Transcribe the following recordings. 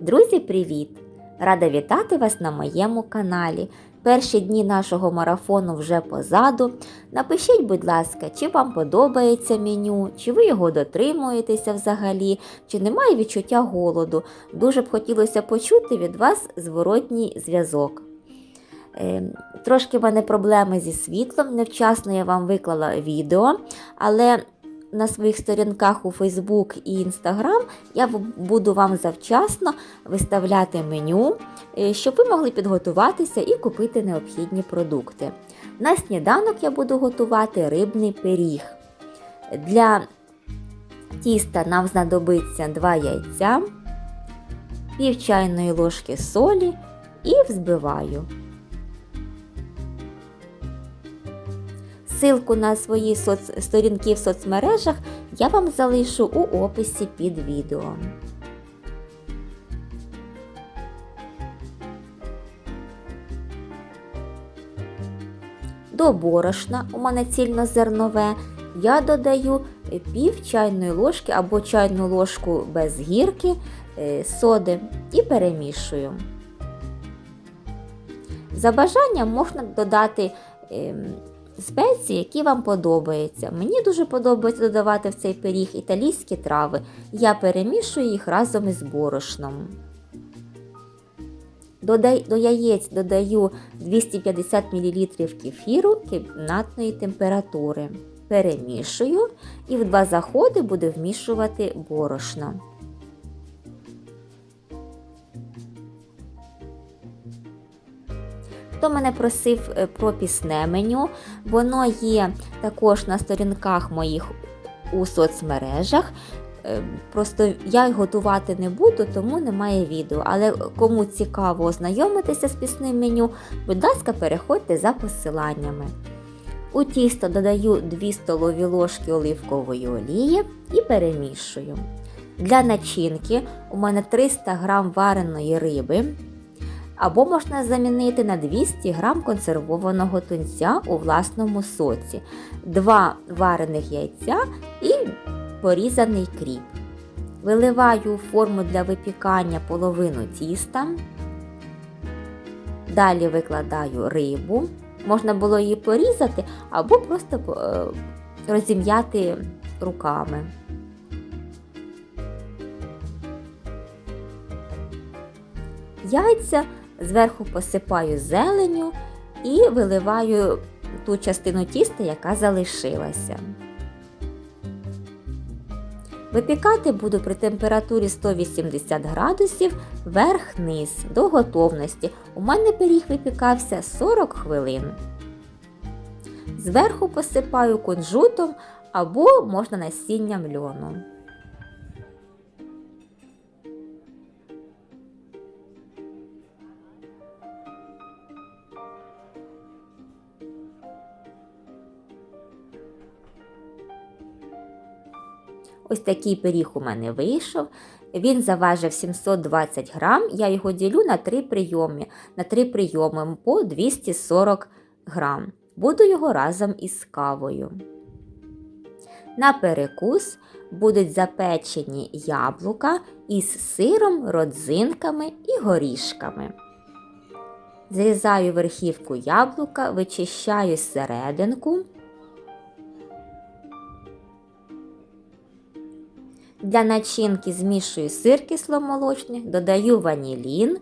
Друзі, привіт! Рада вітати вас на моєму каналі. Перші дні нашого марафону вже позаду. Напишіть, будь ласка, чи вам подобається меню, чи ви його дотримуєтеся взагалі, чи немає відчуття голоду. Дуже б хотілося почути від вас зворотній зв'язок. Е, Трошки в мене проблеми зі світлом. Невчасно я вам виклала відео, але на своїх сторінках у Facebook і Instagram я буду вам завчасно виставляти меню, е, щоб ви могли підготуватися і купити необхідні продукти. На сніданок я буду готувати рибний пиріг. Для тіста нам знадобиться 2 яйця, пів чайної ложки солі і взбиваю. Силку на свої соц... сторінки в соцмережах я вам залишу у описі під відео. До борошна у мене цільнозернове я додаю пів чайної ложки або чайну ложку без гірки е, соди і перемішую. За бажанням можна додати ем, спеції, які вам подобаються. Мені дуже подобається додавати в цей пиріг італійські трави. Я перемішую їх разом із борошном. До яєць додаю 250 мл кефіру кімнатної температури. Перемішую і в два заходи буду вмішувати борошно. Хто мене просив е, про пісне меню, воно є також на сторінках моїх у соцмережах. Е, Просто я готувати не буду, тому немає відео. Але кому цікаво ознайомитися з пісним меню, будь ласка, переходьте за посиланнями. У тісто додаю 2 столові ложки оливкової олії і перемішую. Для начинки у мене 300 г вареної риби, або можна замінити на 200 г консервованого тунця у власному соці, 2 варених яйця і порізаний кріп. Виливаю у форму для випікання половину тіста. Далі викладаю рибу. Можна було її порізати або просто е, розім'яти руками. Яйця зверху посипаю зеленю і виливаю ту частину тіста, яка залишилася. Випікати буду при температурі 180 градусів верх-низ до готовності. У мене пиріг випікався 40 хвилин. Зверху посипаю кунжутом або можна насінням льону. Ось такий пиріг у мене вийшов. Він заважив 720 грам. Я його ділю на 3 прийоми, на 3 прийоми по 240 грам. Буду його разом із кавою. На перекус будуть запечені яблука із сиром, родзинками і горішками. Зрізаю верхівку яблука, вичищаю серединку. Для начинки змішую сир кисломолочний, додаю ванілін,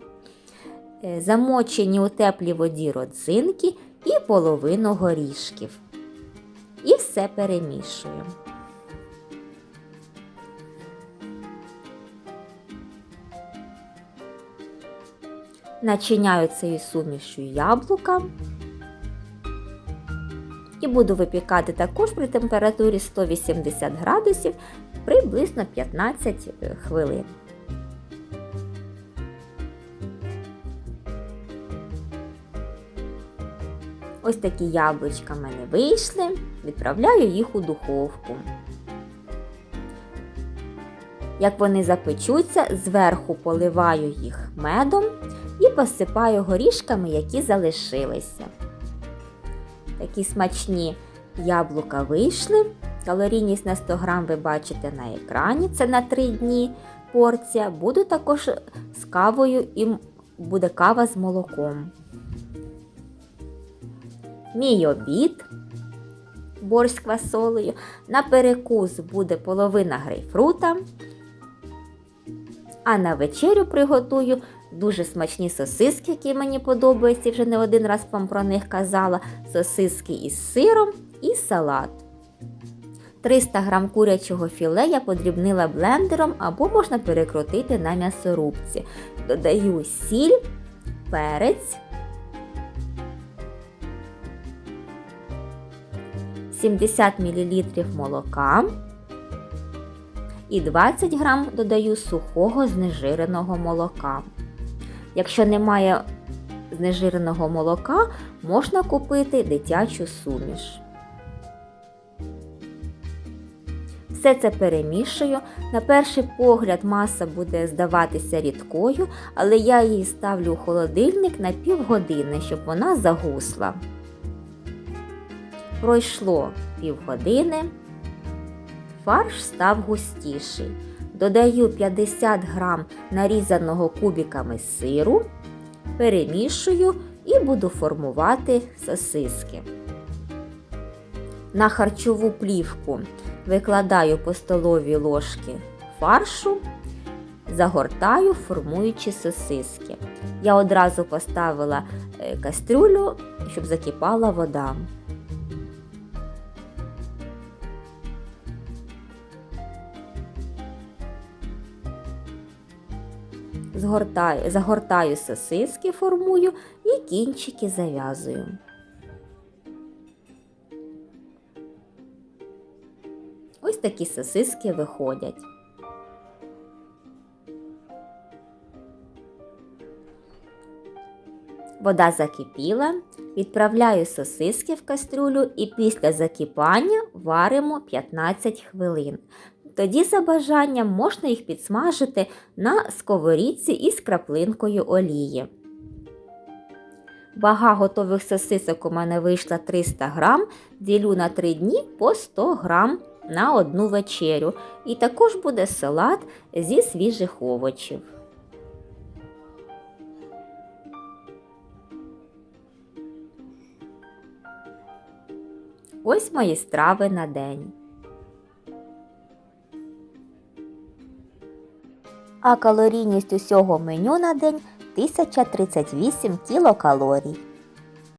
е, замочені у теплій воді родзинки і половину горішків. І все перемішую. Начиняю цією сумішю яблука. Буду випікати також при температурі 180 градусів приблизно 15 хвилин. Ось такі яблучка в мене вийшли, відправляю їх у духовку. Як вони запечуться, зверху поливаю їх медом і посипаю горішками, які залишилися. Такі смачні яблука вийшли. Калорійність на 100 грам ви бачите на екрані, це на 3 дні порція. Буду також з кавою і буде кава з молоком. Мій обід борщ з квасолею. На перекус буде половина грейпфрута. А на вечерю приготую дуже смачні сосиски, які мені подобаються, вже не один раз вам про них казала. Сосиски із сиром і салат. 300 г курячого філе я подрібнила блендером або можна перекрутити на м'ясорубці. Додаю сіль, перець, 70 мл молока і 20 г додаю сухого знежиреного молока. Якщо немає знежиреного молока, можна купити дитячу суміш. Все це перемішую. На перший погляд маса буде здаватися рідкою, але я її ставлю у холодильник на півгодини, щоб вона загусла. Пройшло півгодини, фарш став густіший. Додаю 50 грам нарізаного кубиками сиру, перемішую і буду формувати сосиски. На харчову плівку викладаю по столовій ложки фаршу, загортаю, формуючи сосиски. Я одразу поставила е, кастрюлю, щоб закипала вода. Згортаю, загортаю сосиски, формую і кінчики зав'язую. Ось такі сосиски виходять. Вода закипіла, відправляю сосиски в кастрюлю і після закипання варимо 15 хвилин. Тоді за бажанням можна їх підсмажити на сковорідці із краплинкою олії. Вага готових сосисок у мене вийшла 300 грам, ділю на 3 дні по 100 грам на одну вечерю. І також буде салат зі свіжих овочів. Ось мої страви на день. А калорійність усього меню на день 1038 кілокалорій.